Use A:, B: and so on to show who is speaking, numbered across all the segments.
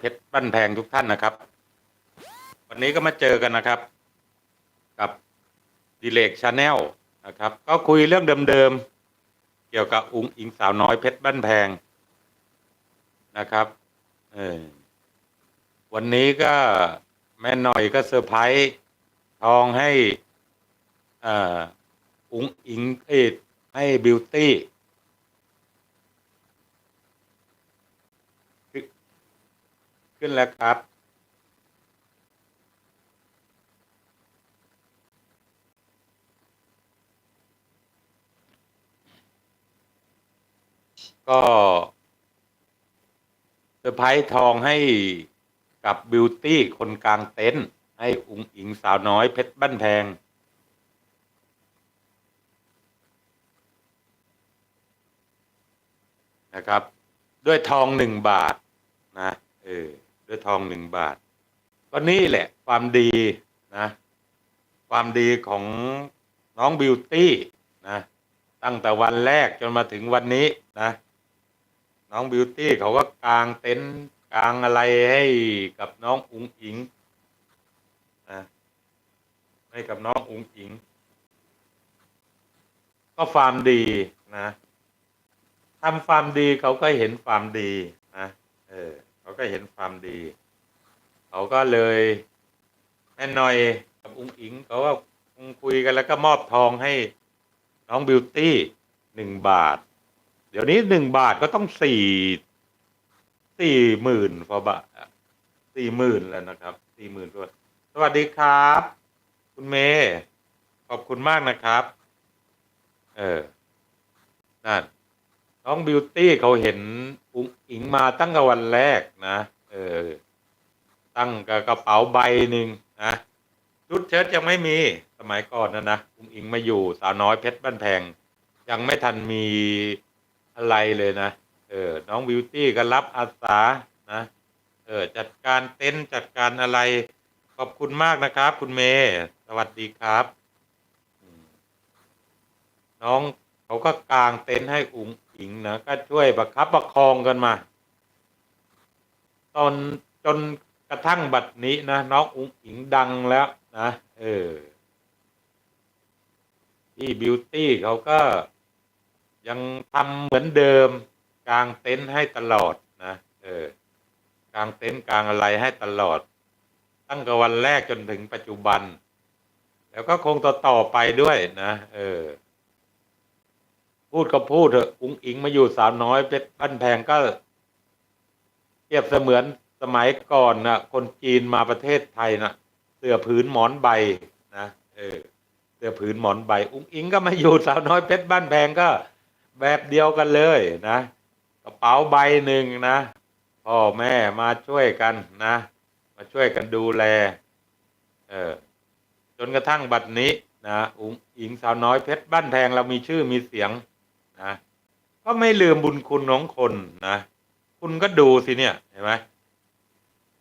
A: เพชรบ้านแพงทุกท่านนะครับ วันนี้ก็มาเจอกันนะครับ กับดิเลกชาแนลนะครับ ก็คุยเรื่องเดิมๆ เกี่ยวกับอุ้งอิงสาวน้อยเพชรบ้านแพงนะครับเออวันนี้ก็แม่หน่อยก็เซอร์ไพรส์ทองให้อ่าอุ้งอิงเอยให้บิวตี้ ขึ้นแล้วครับ ก็เซอร์ไพรส์ทองให้กับบิวตี้คนกลางเต็นท์ให้อุงอิงสาวน้อยเพชรบ้านแพง นะครับ ด้วยทองหนึ่งบาทนะ เออ ด้วยทองหนึ่งบาท ก็นี่แหละความดีนะ ความดีของน้องบิวตี้นะ ตั้งแต่วันแรกจนมาถึงวันนี้นะ น้องบิวตี้เขาก็กางเต็นท์กางอะไรให้กับน้องอุงอิงนะให้กับน้องอุงอิง ก็ความดีนะทำความดีเขาก็เห็นความดีนะเออ เขาก็เห็นความดี เขาก็เลยแม่หน่อยกับอุ้งอิงเขาก็คุยกันแล้วก็มอบทองให้น้องบิวตี้หนึ่งบาท เดี๋ยวนี้หนึ่งบาทก็ต้องสี่สี่หมื่นพอบาทสี่หมื่นแล้วนะครับสี่หมื่นกว่าสวัสดีครับ คุณเมย์ขอบคุณมากนะครับ เออนั่น น้องบิวตี้เขาเห็นอุ๋งอิงมาตั้งแต่วันแรกนะ เออ ตั้งกับกระเป๋าใบหนึ่งนะชุดเชิ้ตยังไม่มีสมัยก่อนนะนะอุ๋งอิงมาอยู่สาวน้อยเพชรบ้านแพง ยังไม่ทันมีอะไรเลยนะ เออ น้องบิวตี้ก็รับอาสานะ เออ จัดการเต็นท์จัดการอะไร ขอบคุณมากนะครับ คุณเมย์สวัสดีครับน้องเขาก็กางเต็นท์ให้อุ๋ง อิงนะก็ช่วยประคับประคองกันมา ตอนจนกระทั่งบัดนี้นะน้องอุ๋งอิงดังแล้วนะเออพี่บิวตี้เขาก็ยังทำเหมือนเดิมกลางเต็นท์ให้ตลอดนะเออกลางเต็นท์กลางอะไรให้ตลอด ตั้งแต่วันแรกจนถึงปัจจุบัน แล้วก็คงต่อต่อไปด้วยนะ เออ พูดก็พูดเถอะ อุ้งอิงมาอยู่สาวน้อยเพชรบ้านแพงก็เปรียบเสมือนสมัยก่อนนะคนจีนมาประเทศไทยนะเสื้อผืนหมอนใบนะเออเสื้อผืนหมอนใบ อุ้งอิงก็มาอยู่สาวน้อยเพชรบ้านแพงก็ แบบเดียวกันเลยนะกระเป๋าใบหนึ่งนะพ่อแม่มาช่วยกันนะ มาช่วยกันดูแล เออจนกระทั่งบัดนี้นะอุ้งอิงสาวน้อยเพชรบ้านแพงเรามีชื่อมีเสียง นะก็ไม่ลืมบุญคุณของคนนะ คุณก็ดูสิเนี่ยเห็นไหม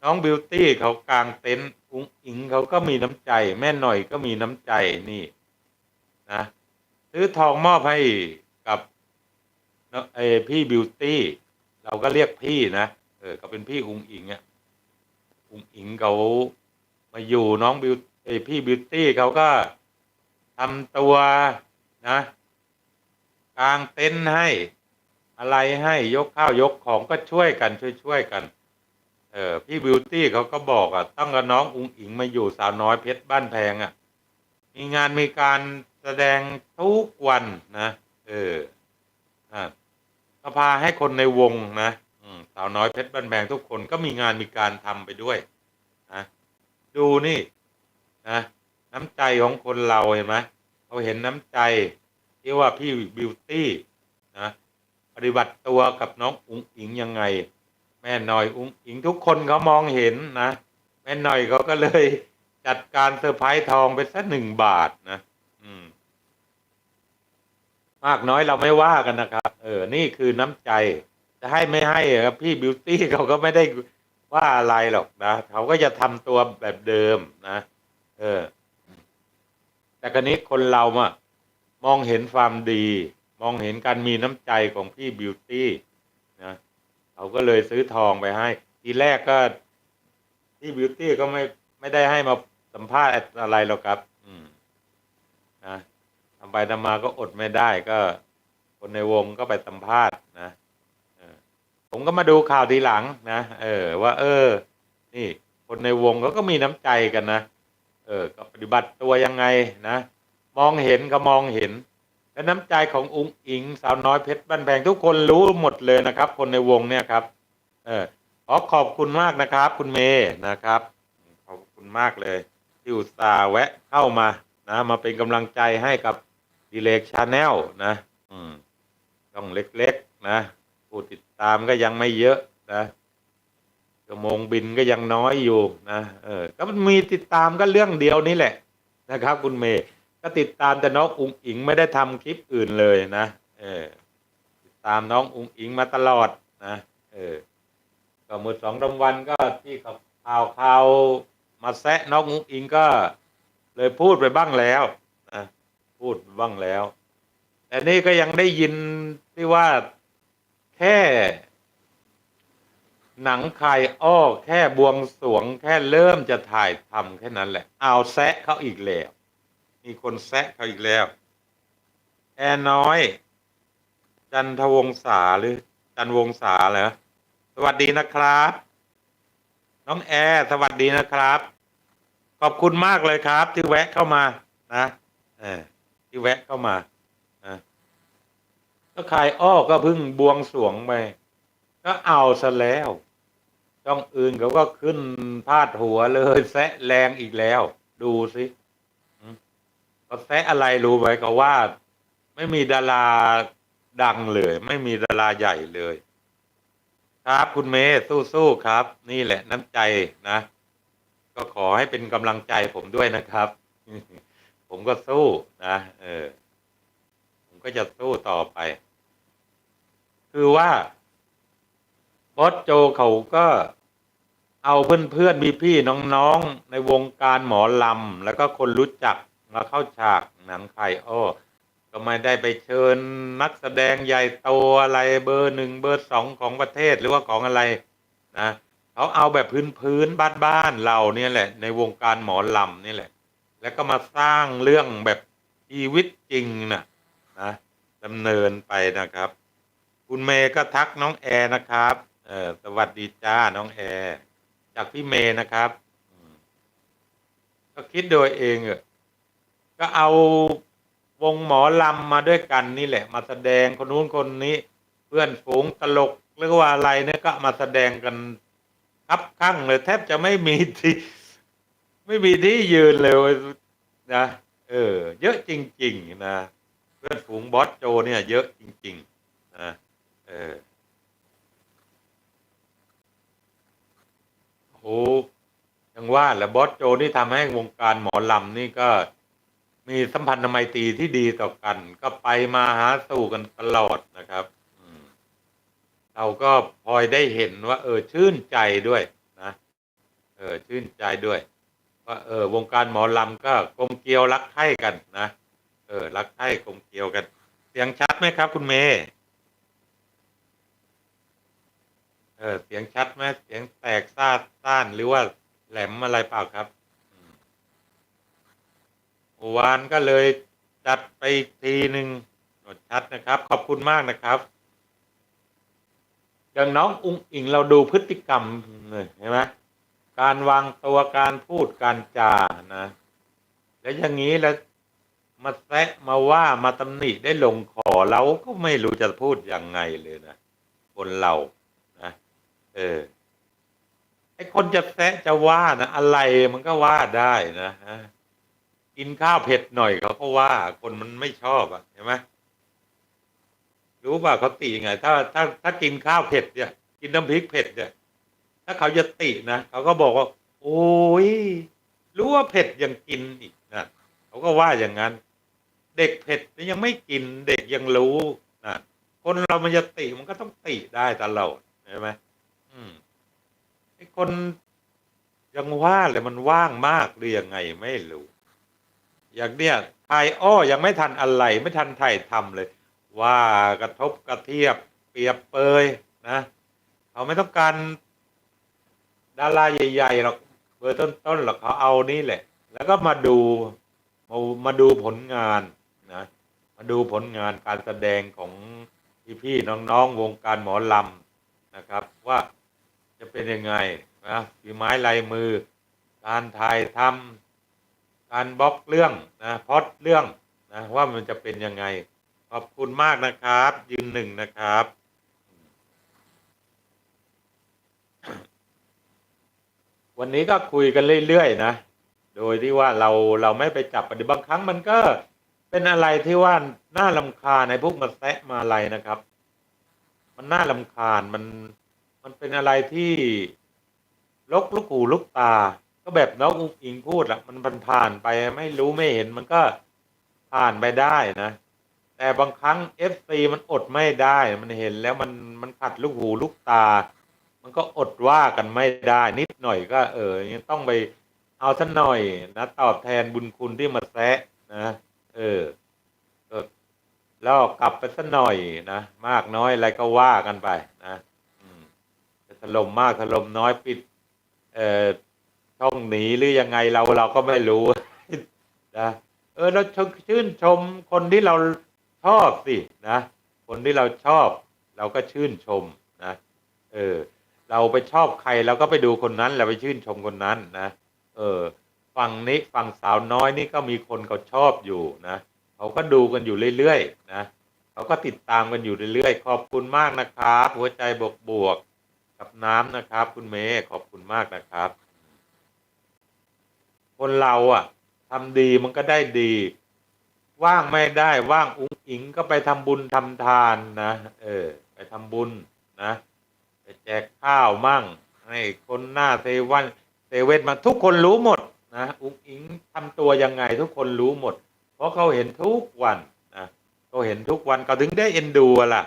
A: น้องบิวตี้เขากางเต็นท์อุ้งอิงเขาก็มีน้ำใจ แม่หน่อยก็มีน้ำใจนี่นะซื้อทองมอบให้กับเอะไอพี่บิวตี้เราก็เรียกพี่นะเออเขาเป็นพี่อุ้งอิงอะอุ้งอิงเขามาอยู่น้องบิวไอพี่บิวตี้เขาก็ทำตัวนะ กางเต็นท์ให้ อะไรให้ยกข้าวยกของก็ช่วยกันช่วยช่วยกัน เออพี่บิวตี้เขาก็บอกอะต้องกับน้องอุงอิงมาอยู่สาวน้อยเพชรบ้านแพงอะ มีงานมีการแสดงทุกวันนะ เอออะก็พาให้คนในวงนะสาวน้อยเพชรบ้านแพงทุกคนก็มีงานมีการทำไปด้วยนะดูนี่นะน้ำใจของคนเราเห็นไหมเขาเห็นน้ำใจ ที่ว่าพี่บิวตี้นะปฏิบัติตัวกับน้องอุ๋งอิงยังไง แม่หน่อยอุ๋งอิงทุกคนเขามองเห็นนะแม่หน่อยเขาก็เลยจัดการเซอร์ไพรส์ทองไปสักหนึ่งบาทนะอืม มากน้อยเราไม่ว่ากันนะครับ เออ นี่คือน้ำใจ จะให้ไม่ให้อะพี่บิวตี้เขาก็ไม่ได้ว่าอะไรหรอกนะเขาก็จะทำตัวแบบเดิมนะเออ แต่กรนี้คนเราอะ มองเห็นความดี มองเห็นการมีน้ำใจของพี่บิวตี้นะเขาก็เลยซื้อทองไปให้ ทีแรกก็ที่บิวตี้ก็ไม่ไม่ได้ให้มาสัมภาษณ์อะไรหรอกครับ อืมนะทำไปทำมาก็อดไม่ได้ก็คนในวงก็ไปสัมภาษณ์นะผมก็มาดูข่าวทีหลังนะเออ ว่า เออ นี่ คนในวงเขาก็มีน้ำใจกันนะเออ ก็ปฏิบัติตัวยังไงนะ มองเห็นก็มองเห็น และน้ำใจของอุงอิง สาวน้อยเพชรบ้านแพงทุกคนรู้หมดเลยนะครับ คนในวงเนี่ยครับ เออขอขอบคุณมากนะครับ คุณเมย์นะครับ ขอบคุณมากเลยที่อุตส่าห์แวะเข้ามานะ มาเป็นกำลังใจให้กับดีเลกชาแนลนะอืมต้องเล็กๆนะผู้ติดตามก็ยังไม่เยอะนะชั่วโมงบินก็ยังน้อยอยู่นะ เออก็มันมีติดตามก็เรื่องเดียวนี้แหละนะครับ คุณเมย์ ก็ติดตามแต่น้องอุงอิงไม่ได้ทำคลิปอื่นเลยนะ เออ ติดตามน้องอุงอิงมาตลอดนะ เออ ก็มือสองรางวันก็ที่เขาข่าวข่าวมาแซะน้องอุงอิงก็ เลยพูดไปบ้างแล้วนะพูดไปบ้างแล้ว แต่นี่ก็ยังได้ยินที่ว่าแค่ หนังคายอ้อแค่บวงสรวงแค่เริ่มจะถ่ายทำแค่นั้นแหละ เอาแซะเขาอีกแล้ว มีคนแซะเขาอีกแล้ว แอร์น้อย จันทวงศาหรือ จันวงศาเหรอสวัสดีนะครับ น้องแอร์สวัสดีนะครับ ขอบคุณมากเลยครับ ที่แวะเข้ามานะเออที่แวะเข้ามานะก็ขายอ้อก็เพิ่งบวงสรวงไปก็เอาซะแล้ว ช่องอื่นเขาก็ขึ้นพาดหัวเลยแซะแรงอีกแล้ว ดูสิ ก็แซะอะไรรู้ไหมก็ว่า ไม่มีดาราดังเลย ไม่มีดาราใหญ่เลย ครับคุณเมย์สู้ๆครับ นี่แหละน้ำใจนะ ก็ขอให้เป็นกำลังใจผมด้วยนะครับ ผมก็สู้นะเออ ผมก็จะสู้ต่อไป คือว่าบอสโจเขาก็เอาเพื่อนๆมีพี่ๆน้องๆ ในวงการหมอลำ แล้วก็คนรู้จัก มาเข้าฉากหนังไข่อ้อก็ไม่ได้ไปเชิญนักแสดงใหญ่โตอะไรเบอร์หนึ่งเบอร์สองของประเทศหรือว่าของอะไรนะเขาเอาแบบพื้นพื้นบ้านบ้านๆเราเนี่ยแหละ ในวงการหมอลำนี่แหละ แล้วก็มาสร้างเรื่องแบบชีวิตจริงนะนะดำเนินไปนะครับ คุณเมย์ก็ทักน้องแอร์นะครับเออสวัสดีจ้าน้องแอร์จากพี่เมย์นะครับก็คิดโดยเองเออ ก็เอาวงหมอลำมาด้วยกันนี่แหละ มาแสดงคนนู้นคนนี้ เพื่อนฝูงตลกหรือว่าอะไรเนี่ยก็มาแสดงกันครับข้างเลยแทบจะไม่มีที่ ไม่มีที่ยืนเลยนะเออ เยอะจริง ๆ นะเพื่อนฝูงบอสโจเนี่ย เยอะจริง ๆ นะเออโอ้ยังว่าแหละบอสโจนี่ทำให้วงการหมอลำนี่ก็ มีสัมพันธไมตรีที่ดีต่อกัน ก็ไปมาหาสู่กันตลอดนะครับเราก็พลอยได้เห็นว่า เออชื่นใจด้วยนะเออชื่นใจด้วย ว่าเออวงการหมอลำก็กลมเกลียวรักใคร่กันนะเออรักใคร่กลมเกลียวกัน เสียงชัดไหมครับ คุณเมย์เออเสียงชัดไหมเสียงแตกซ่าซ่านหรือว่าแหลมอะไรเปล่าครับ วานก็เลยจัดไปทีหนึ่งหนดชัดนะครับ ขอบคุณมากนะครับอย่างน้องอุ้งอิงเราดูพฤติกรรมเลยเห็นไหมการวางตัวการพูดการจานะ แล้วอย่างนี้แล้วมาแซะมาว่ามาตำหนิได้ลงคอเราก็ไม่รู้จะพูดยังไงเลยนะคนเรานะเออไอคนจะแซะจะว่านะอะไรมันก็ว่าได้นะฮะ กินข้าวเผ็ดหน่อยเขาก็ว่าคนมันไม่ชอบอะเห็นไหมรู้ป่ะเขาติยังไง ถ้าถ้าถ้ากินข้าวเผ็ดเนี่ย กินน้ำพริกเผ็ดเนี่ย ถ้าเขาจะตินะเขาก็บอกว่า โอ้ยรู้ว่าเผ็ดยังกินอีกนะเขาก็ว่าอย่างนั้น เด็กเผ็ดยังไม่กินเด็กยังรู้นะคนเรามันจะติมันก็ต้องติได้ตลอดใช่ไหมอืมไอ้คนยังว่าเลยมันว่างมากหรือยังไงไม่รู้ อย่างเนี้ยไทยอ้อยังไม่ทันอะไรไม่ทันไทยทำเลย ว่ากระทบกระเทียบเปรียบเปยนะเขาไม่ต้องการดาราใหญ่ๆหรอกเบอร์ต้นๆหรอกเขาเอานี่แหละ แล้วก็มาดูมามาดูผลงานนะมาดูผลงานการแสดงของพี่ๆน้องๆวงการหมอลำนะครับ ว่าจะเป็นยังไงนะฝีไม้ลายมือ การถ่ายทำ การบล็อกเรื่องนะพอดเรื่องนะว่ามันจะเป็นยังไง ขอบคุณมากนะครับ ยืนหนึ่งนะครับวันนี้ก็คุยกันเรื่อยๆนะ โดยที่ว่าเราเราไม่ไปจับประเด็นบางครั้งมันก็เป็นอะไรที่ว่าน่าลำคาในพวกมาแซะมาอะไรนะครับ มันน่าลำคาญมันมันเป็นอะไรที่ลกลูกหูลูกตา ก็แบบน้องอุ้งอิงพูดละมันผ่านผ่านไปไม่รู้ไม่เห็นมันก็ผ่านไปได้นะ แต่บางครั้งเอฟซีมันอดไม่ได้ มันเห็นแล้วมันมันขัดลูกหูลูกตา มันก็อดว่ากันไม่ได้ นิดหน่อยก็ เออยังต้องไปเอาสักหน่อยนะตอบแทนบุญคุณที่มาแซะนะเออก็แล้วกลับไปสักหน่อยนะมากน้อยอะไรก็ว่ากันไปนะจะถล่มมากถล่มน้อยปิด เอ่อ ช่องหนีหรือยังไงเราเราก็ไม่รู้นะเออเราชื่นชมคนที่เราชอบสินะคนที่เราชอบ เราก็ชื่นชมนะเออ เราไปชอบใครเราก็ไปดูคนนั้นเราไปชื่นชมคนนั้นนะเออฝั่งนี้ฝั่งสาวน้อยนี่ก็มีคนเขาชอบอยู่นะเขาก็ดูกันอยู่เรื่อยๆนะเขาก็ติดตามกันอยู่เรื่อยๆขอบคุณมากนะครับหัวใจบวกบวกๆกับน้ำนะครับ คุณเมย์ขอบคุณมากนะครับ คนเราอะทำดีมันก็ได้ดี ว่างไม่ได้ว่างอุ้งอิงก็ไปทำบุญทำทานนะเออ ไปทำบุญนะไปแจกข้าวมั่งให้คนหน้าเซเว่นเซเว่นมาทุกคนรู้หมดนะอุ้งอิงทำตัวยังไงทุกคนรู้หมด เพราะเขาเห็นทุกวันนะเขาเห็นทุกวันเขาถึงได้เอ็นดูล่ะ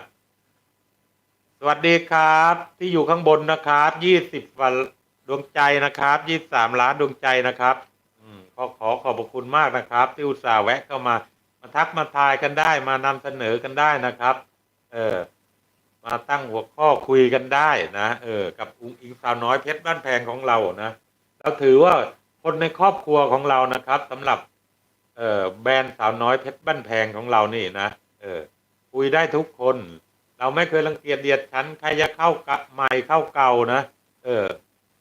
A: สวัสดีครับที่อยู่ข้างบนนะครับยี่สิบวันดวงใจนะครับยี่สามล้านดวงใจนะครับ ก็ขอขอบพระคุณมากนะครับ ที่อุตส่าห์แวะเข้ามา มาทักมาทายกันได้ มานำเสนอกันได้นะครับ เออมาตั้งหัวข้อคุยกันได้นะเออ กับอุ้งอิงสาวน้อยเพชรบ้านแพงของเรานะเราถือว่าคนในครอบครัวของเรานะครับสำหรับ เออแบรนด์สาวน้อยเพชรบ้านแพงของเรานี่นะเออ คุยได้ทุกคน เราไม่เคยรังเกียจเดียดฉันใครจะเข้ากะใหม่เข้าเก่านะเออ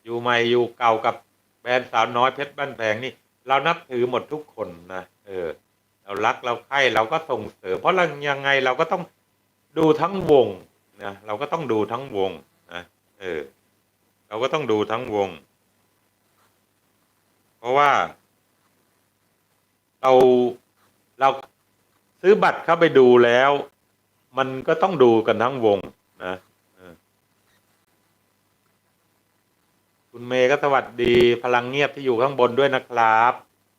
A: อยู่ใหม่อยู่เก่ากับแบรนด์สาวน้อยเพชรบ้านแพงนี่ เรานับถือหมดทุกคนนะเออ เรารักเราใคร่เราก็ส่งเสริมเพราะเรายังไงเราก็ต้องดูทั้งวงนะเราก็ต้องดูทั้งวงนะเออ เราก็ต้องดูทั้งวง เพราะว่า เราเราซื้อบัตรเข้าไปดูแล้ว มันก็ต้องดูกันทั้งวงนะเออ คุณเมย์ก็สวัสดีพลังเงียบที่อยู่ข้างบนด้วยนะครับ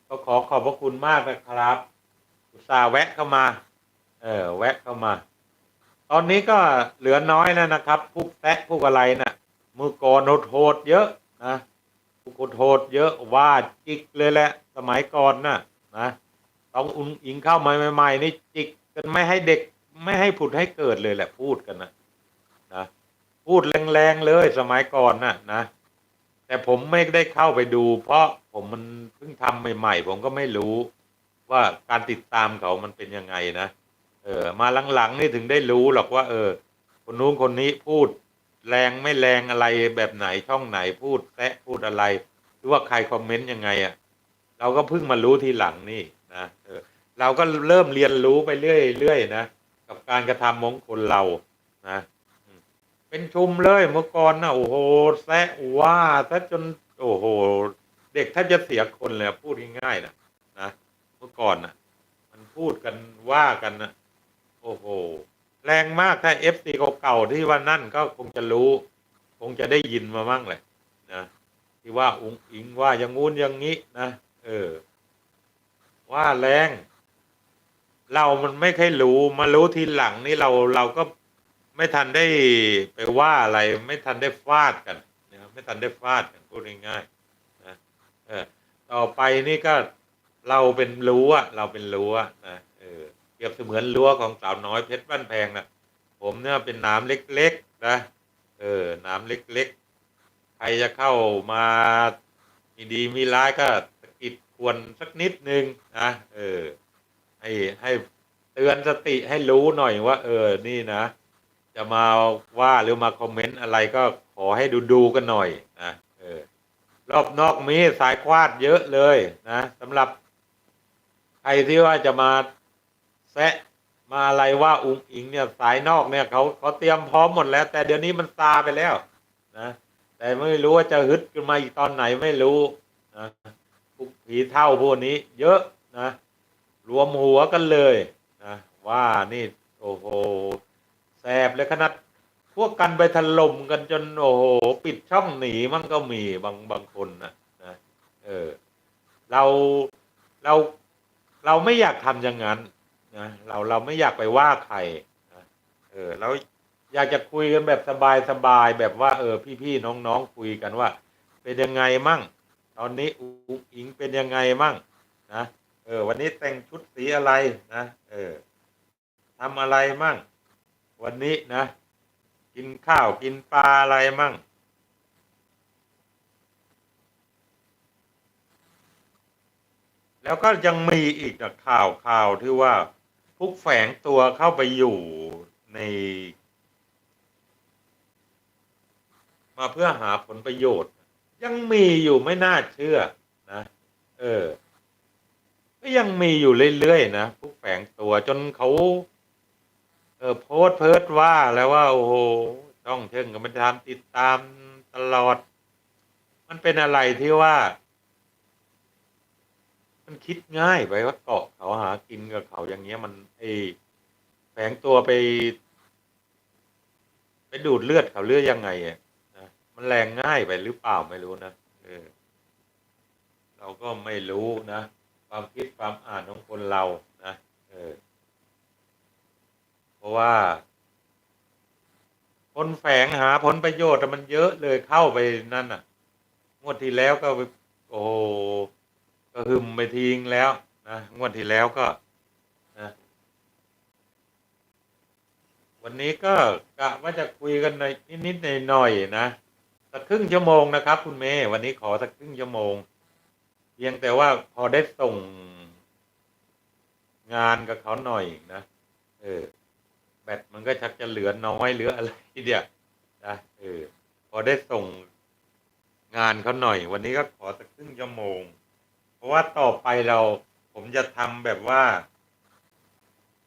A: ก็ขอขอบพระคุณมากนะครับอุตส่าห์แวะเข้ามา เออแวะเข้ามา ตอนนี้ก็เหลือน้อยแล้วนะครับพวกแตะพวกอะไรนะ่ะ มือก่อนโหดเยอะนะพวกโหดเยอะว่าจิกเลยแหละ สมัยก่อนน่ะนะต้องอุ้งอิงเข้ามาใหม่ๆนี่จิกกันไม่ให้เด็กไม่ให้ผุดให้เกิดเลยแหละพูดกันนะนะพูดแรงๆเลยสมัยก่อนน่ะนะ แต่ผมไม่ได้เข้าไปดู เพราะผมมันเพิ่งทำใหม่ๆ ผมก็ไม่รู้ว่าการติดตามเขามันเป็นยังไงนะเออมาหลังๆนี่ถึงได้รู้หรอกว่า เออ คนนู้นคนนี้พูดแรงไม่แรงอะไรแบบไหนช่องไหนพูดแซะพูดอะไร หรือว่าใครคอมเมนต์ยังไงอะ่ะเราก็เพิ่งมารู้ทีหลังนี่นะเออเราก็เริ่มเรียนรู้ไปเรื่อยๆนะ กับการกระทำมงคลเรานะ เป็นชุมเลยเมื่อก่อนนะโอ้โหแซะว่าซะจนโอ้โห เด็กถ้าจะเสียคนเลยพูดง่ายๆนะนะเมื่อก่อนนะมันพูดกันว่ากันนะโอ้โห แรงมากถ้าเอฟซีเก่าๆที่ว่านั่นก็คงจะรู้ คงจะได้ยินมาบ้างแหละนะที่ว่าอุงอิงว่าอย่างงู้นอย่างนี้นะเออ ว่าแรง เรามันไม่เคยรู้มารู้ทีหลังนี่เราเราก็ ไม่ทันได้ไปว่าอะไร ไม่ทันได้ฟาดกันนะไม่ทันได้ฟาดกันพูดง่ายๆนะเออต่อไปนี่ก็เราเป็นรั้วเราเป็นรั้วนะเออเปรียบเสมือนรั้วของสาวน้อยเพชรบ้านแพงนะผมเนี่ยเป็นน้ำเล็กๆนะเออน้ำเล็กๆ ใครจะเข้ามามีดีมีร้ายก็สะกิดควรสักนิดนึงนะเออให้ให้เตือนสติให้รู้หน่อยว่า เออนี่นะ จะมาว่าหรือมาคอมเมนต์อะไรก็ขอให้ดูดูๆกันหน่อยนะเออรอบนอกมีสายควาดเยอะเลยนะสำหรับใครที่ว่าจะมาแซะมาอะไรว่าอุ้งอิงเนี่ยสายนอกเนี่ยเขาเขาเตรียมพร้อมหมดแล้ว แต่เดี๋ยวนี้มันซาไปแล้วนะแต่ไม่รู้ว่าจะฮึดขึ้นมาอีกตอนไหนไม่รู้นะพวกผีเท่าพวกนี้ เยอะนะ รวมหัวกันเลยนะว่านี่โอ้โห แสบเลยขนาดพวกกันไปถล่มกันจนโอ้โหปิดช่องหนีมันก็มีบางบางคนนะนะเออ เราเราเราไม่อยากทำอย่างนั้นนะเราเราไม่อยากไปว่าใครนะเออเราอยากจะคุยกันแบบสบายสบายแบบว่า เออ พี่ๆน้องๆคุยกันว่า เป็นยังไงมั่ง ตอนนี้อุ๋งอิงเป็นยังไงมั่งนะเออ วันนี้แต่งชุดสีอะไรนะเออทำอะไรมั่ง วันนี้นะ กินข้าวกินปลาอะไรมั่ง แล้วก็ยังมีอีกข่าวข่าวที่ว่าพวกแฝงตัวเข้าไปอยู่ใน มาเพื่อหาผลประโยชน์ ยังมีอยู่ไม่น่าเชื่อนะ เออก็ยังมีอยู่เรื่อยๆนะพวกแฝงตัวจนเขา ออโพสเพิร์ดว่าแล้วว่า โอ้โหต้องเชิงกับมันทำติดตามตลอด มันเป็นอะไรที่ว่า มันคิดง่ายไปว่าเกาะเขาหากินกับเขาอย่างเงี้ย มันไอแฝงตัวไป ไปดูดเลือดเขาเลือดยังไงอะนะมันแรงง่ายไปหรือเปล่าไม่รู้นะเออ เราก็ไม่รู้นะ ความคิดความอ่านของคนเรา ราะว่าคนแฝงหาผลประโยชน์อะมันเยอะเลยเข้าไปนั่นอะ งวดที่แล้วก็โอ้โหก็หึมไปทิ้งแล้วนะงวดที่แล้วก็นะวันนี้ก็กะว่าจะคุยกันในนิดๆหน่อยๆนะสักครึ่งชั่วโมงนะครับ คุณเมย์วันนี้ขอสักครึ่งชั่วโมงเพียงแต่ว่าพอได้ส่งงานกับเขาหน่อยนะเออ แบตมันก็ชักจะเหลือน้อยเหลืออะไรเดียวนะเออพอได้ส่งงานเขาหน่อย วันนี้ก็ขอสักครึ่งชั่วโมง เพราะว่าต่อไปเราผมจะทำแบบว่า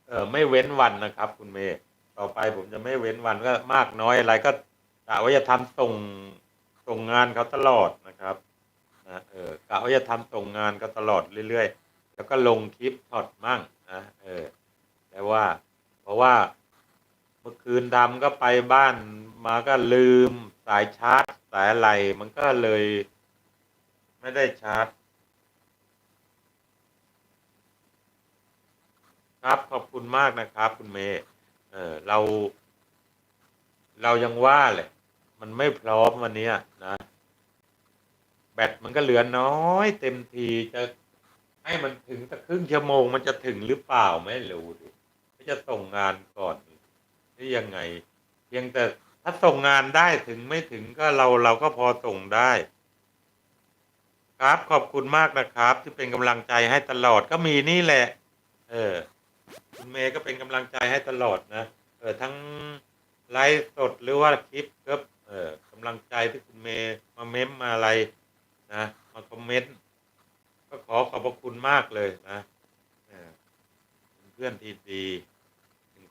A: เออไม่เว้นวันนะครับ คุณเมย์ต่อไปผมจะไม่เว้นวันก็มากน้อยอะไรก็กะว่าจะทำส่งส่งงานเขาตลอดนะครับนะเออกะว่าจะทำส่งงานเขาตลอดเรื่อยๆ แล้วก็ลงคลิปช็อตมั่งนะเออแต่ว่า เพราะว่า มื่อคืนดำก็ไปบ้านมาก็ลืมสายชาร์จสายอะไรมันก็เลย ไม่ได้ชาร์จ ครับขอบคุณมากนะครับ คุณเมย์เออเรา เรายังว่าแหละมันไม่พร้อมวันนี้นะแบตมันก็เหลือน้อยเต็มทีจะให้มันถึงสักครึ่งชั่วโมง มันจะถึงหรือเปล่าไม่รู้ดิก็จะส่งงานก่อน หรือยังไงเพียงแต่ถ้าส่งงานได้ถึงไม่ถึงก็เราเราก็พอส่งได้ ครับขอบคุณมากนะครับ ที่เป็นกำลังใจให้ตลอดก็มีนี่แหละ เออ คุณเมย์ก็เป็นกำลังใจให้ตลอดนะเออทั้งไลฟ์สดหรือว่าคลิปครับ เออกำลังใจที่คุณเมย์มาเม้มมาอะไรนะมาคอมเมนต์ก็ขอขอบพระคุณมากเลยนะเเพื่อนที่ดี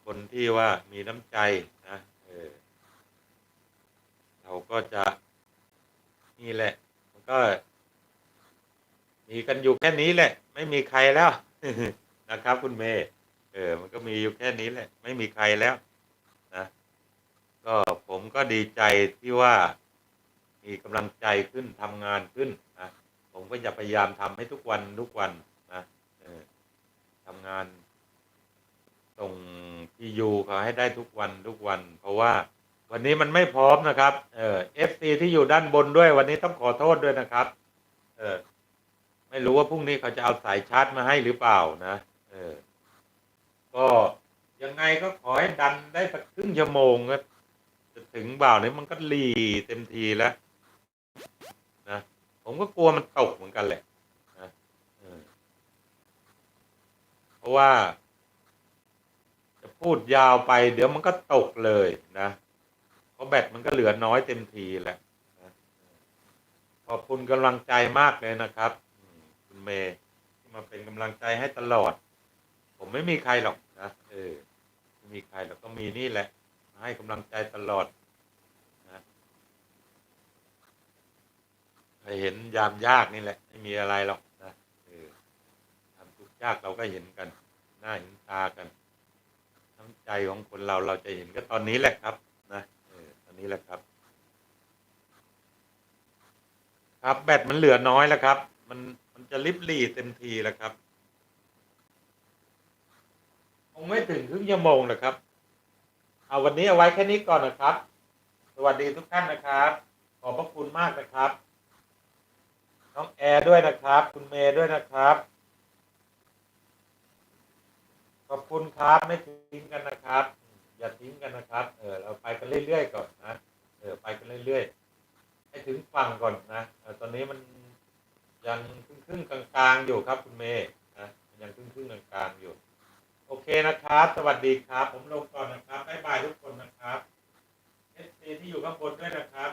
A: คนที่ว่ามีน้ำใจนะเออเราก็จะนี่แหละ มันก็ มีกันอยู่แค่นี้แหละ ไม่มีใครแล้วนะครับ คุณเมย์เออ มันก็มีอยู่แค่นี้แหละ ไม่มีใครแล้วนะก็ผมก็ดีใจที่ว่า มีกำลังใจขึ้นทำงานขึ้นนะผมก็จะพยายามทำให้ทุกวันทุกวันนะเออทำงานส่ง ที่ยูเขาให้ได้ทุกวันทุกวัน เพราะว่าวันนี้มันไม่พร้อมนะครับ เออฟซีที่อยู่ด้านบนด้วย วันนี้ต้องขอโทษด้วยนะครับ เออ ไม่รู้ว่าพรุ่งนี้เขาจะเอาสายชาร์จมาให้หรือเปล่านะ เออ ก็ยังไงก็ขอให้ดันได้สักครึ่งชั่วโมงก็จะถึงบ่าวนี้มันก็รีเต็มทีแล้วนะผมก็กลัวมันตกเหมือนกันแหละนะเออเพราะว่า พูดยาวไป เดี๋ยวมันก็ตกเลยนะเพราะแบตมันก็เหลือน้อยเต็มทีแหละขอบคุณกำลังใจมากเลยนะครับ คุณเมย์ที่มาเป็นกำลังใจให้ตลอด ผมไม่มีใครหรอกนะเออไม่มีใครหรอกก็มีนี่แหละ ให้กำลังใจตลอดนะเห็นยามยากนี่แหละ ไม่มีอะไรหรอกนะเออทำทุกยากเราก็เห็นกัน หน้าเห็นตากัน ใจของคนเราเราจะเห็นก็ตอนนี้แหละครับ นะเออตอนนี้แหละครับ ครับแบตมันเหลือน้อยแล้วครับ มันมันจะลิบหลีเต็มทีแล้วครับคงไม่ถึงครึ่งชั่วโมงหรอกครับ เอาวันนี้เอาไว้แค่นี้ก่อนนะครับ สวัสดีทุกท่านนะครับ ขอบพระคุณมากนะครับ น้องแอร์ด้วยนะครับ คุณเมย์ด้วยนะครับ ขอบคุณครับไม่ทิ้งกันนะครับ อย่าทิ้งกันนะครับ เออเราไปกันเรื่อยๆก่อนนะเออไปกันเรื่อยๆให้ถึงฝั่งก่อนนะออตอนนี้มันยังครึ่งๆกลางๆอยู่ครับ คุณเมย์นะมันยังครึ่งๆกลางๆอยู่ โอเคนะครับ สวัสดีครับ ผมลงก่อนนะครับบ๊ายบายทุกคนนะครับเอสซีที่อยู่ข้างบนด้วยนะครับ